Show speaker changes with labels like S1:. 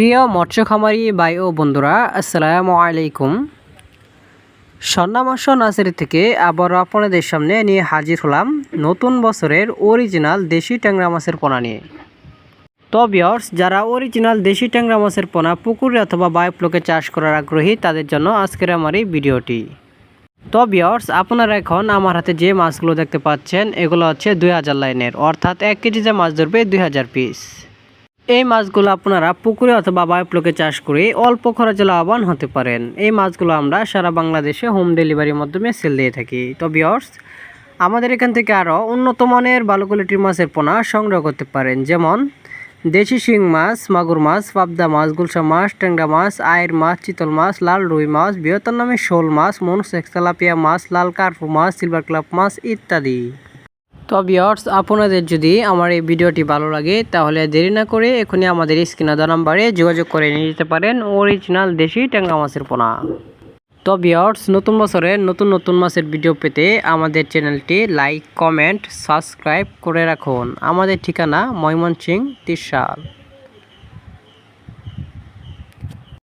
S1: প্রিয় মৎস্য খামারি ভাই ও বন্ধুরা, আসসালামু আলাইকুম। সন্নামাস নার্সারি থেকে আবারও আপনাদের সামনে নিয়ে হাজির হলাম নতুন বছরের অরিজিনাল দেশি ট্যাংরা মাছের পোনা নিয়ে। তো যারা অরিজিনাল দেশি ট্যাংরা মাছের পোনা পুকুরে অথবা বায়োপ্লকে চাষ করার আগ্রহী, তাদের জন্য আজকের আমার এই ভিডিওটি। তো আপনারা এখন আমার হাতে যে মাছগুলো দেখতে পাচ্ছেন, এগুলো হচ্ছে দুই হাজার লাইনের, অর্থাৎ এক কেজি যে মাছ ধরবে দুই হাজার পিস এই মাছগুলো আপনারা পুকুরে অথবা বায়োপ্লকে চাষ করে অল্প খরচে লাভবান হতে পারেন। এই মাছগুলো আমরা সারা বাংলাদেশে হোম ডেলিভারির মাধ্যমে সেল দিয়ে থাকি। তো বিয়ার্স আমাদের এখান থেকে আরও উন্নত মানের ভালো কোয়ালিটির মাছের পোনা সংগ্রহ করতে পারেন। যেমন দেশি শিং মাছ, মাগুর মাছ, পাবদা মাছ, গুলশা মাছ, ট্যাংরা মাছ আয়ের মাছ, চিতল মাছ, লাল রুই মাছ, বৃহত্তর নামে শোল মাছ মনুসেক্স তেলাপিয়া মাছ, লাল কার্পু মাছ, সিলভার ক্লাব মাছ ইত্যাদি। তো বিয়ার্স আপনাদের যদি আমার এই ভিডিওটি ভালো লাগে, তাহলে দেরি না করে এখনই আমাদের স্ক্রিনে দেওয়া নাম্বারে যোগাযোগ করে নিয়ে যেতে পারেন। অরিজিনাল দেশি ট্যাংরা মাছের পোনা। তো বিয়ার্স নতুন বছরে নতুন নতুন মাছের ভিডিও পেতে আমাদের চ্যানেলটি লাইক কমেন্ট সাবস্ক্রাইব করে রাখুন। আমাদের ঠিকানা ময়মনসিং ত্রিশাল।